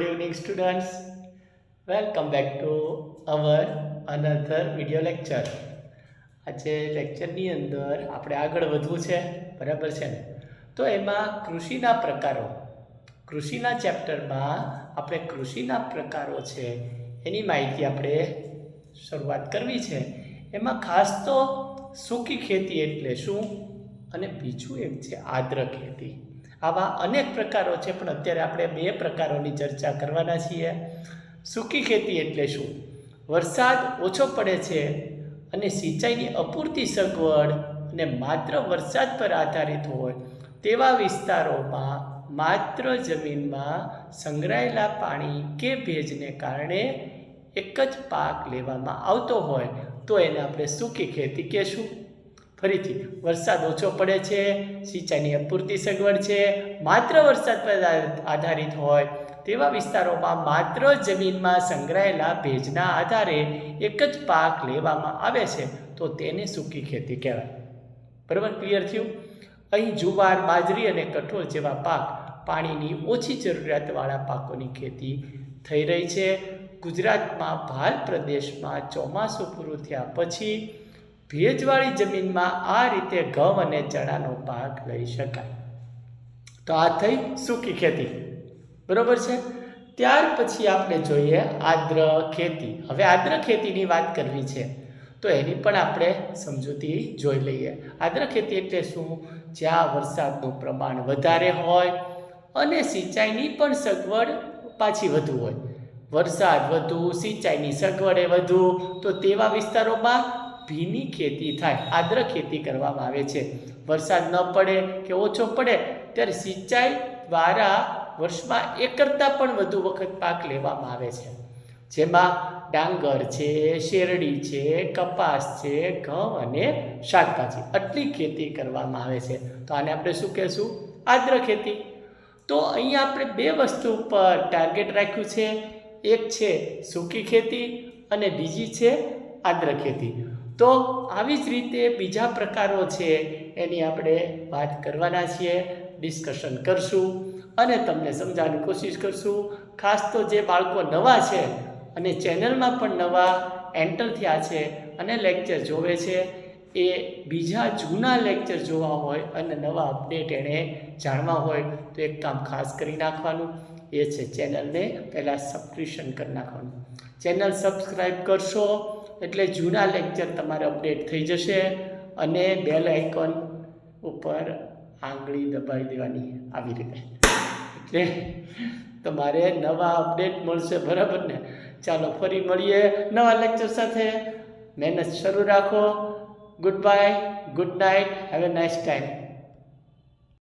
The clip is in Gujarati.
Good evening, students. Welcome back to our another video lecture. આજે લેક્ચરની અંદર આપણે આગળ વધવું છે બરાબર છે ને? તો એમાં કૃષિના પ્રકારો. કૃષિના ચેપ્ટરમાં આપણે કૃષિના પ્રકારો છે એની માહિતી આપણે શરૂઆત કરવી છે. એમાં ખાસ તો સૂકી ખેતી એટલે શું? અને બીજું એક છે આદ્ર ખેતી. આવા અનેક પ્રકારો છે, પણ અત્યારે આપણે બે પ્રકારોની ચર્ચા કરવાના છીએ. સૂકી ખેતી એટલે શું? વરસાદ ઓછો પડે છે અને સિંચાઈની અપૂરતી સગવડ અને માત્ર વરસાદ પર આધારિત હોય તેવા વિસ્તારોમાં માત્ર જમીનમાં સંગ્રહાયેલા પાણી કે ભેજને કારણે એક જ પાક લેવામાં આવતો હોય, તો એને આપણે સૂકી ખેતી કહેશું. ફરીથી વરસાદ ઓછો પડે છે, સિંચાઈની અપૂરતી સગવડ છે, માત્ર વરસાદ પર આધારિત હોય, તેવા વિસ્તારોમાં માત્ર જમીનમાં સંગ્રહાયેલા ભેજના આધારે એક જ પાક લેવામાં આવે છે, તો તેને સૂકી ખેતી કહેવાય. બરાબર ક્લિયર થયું? અહીં જુવાર, બાજરી અને કઠોળ જેવા પાક પાણીની ઓછી જરૂરિયાતવાળા પાકોની ખેતી થઈ રહી છે. ગુજરાતમાં, ભાલ પ્રદેશમાં ચોમાસું પૂરું થયા પછી ભેજવાળી જમીનમાં આ રીતે ઘઉં અને ચણાનો પાક લઈ શકાય. તો આ થઈ સૂકી ખેતી. બરોબર છે? ત્યાર પછી આપણે જોઈએ આદ્ર ખેતી. હવે આદ્ર ખેતીની વાત કરવી છે, તો એની પણ આપણે સમજૂતી જોઈ લઈએ. આદ્ર ખેતી એટલે શું? જ્યાં વરસાદનું પ્રમાણ વધારે હોય અને સિંચાઈની પણ સગવડ પાછી વધુ હોય. વરસાદ વધુ, સિંચાઈની સગવડે વધુ, તો તેવા વિસ્તારોમાં ભીની ખેતી થાય, આદ્ર ખેતી કરવામાં આવે છે. વરસાદ ન પડે કે ઓછો પડે, ત્યારે સિંચાઈ દ્વારા વર્ષમાં એક કરતાં પણ વધુ વખત પાક લેવામાં આવે છે. જેમાં ડાંગર છે, શેરડી છે, કપાસ છે, ઘઉં અને શાકભાજી આટલી ખેતી કરવામાં આવે છે. તો આને આપણે શું કહેશું? આદ્ર ખેતી. તો અહીંયા આપણે બે વસ્તુ પર ટાર્ગેટ રાખ્યું છે. એક છે સૂકી ખેતી અને બીજી છે આદ્ર ખેતી. તો આવી જ રીતે બીજા પ્રકારો છે એની આપણે વાત કરવાના છીએ ડિસ્કશન કરશું અને તમને સમજાવવાની કોશિશ કરશું. ખાસ તો જે બાળકો નવા છે અને ચેનલમાં પણ નવા એન્ટર થયા છે અને લેક્ચર જોવે છે, એ બીજા જૂના લેક્ચર જોવા હોય અને નવા અપડેટ એણે જાણવા હોય, તો એક કામ ખાસ કરી નાખવાનું, એ છે ચેનલને પહેલાં સબસ્ક્રિપ્શન કરી નાખવાનું. ચેનલ સબસ્ક્રાઈબ કરશો એટલે જૂના લેક્ચર તમારે અપડેટ થઈ જશે અને બેલ આઇકોન ઉપર આંગળી દબાવી દેવાની આવી રીતે. એટલે તમારે નવા અપડેટ મળશે, બરાબર ને? ચાલો, ફરી મળીએ નવા લેક્ચર સાથે. મહેનત શરૂ રાખો. Good bye good night have a nice time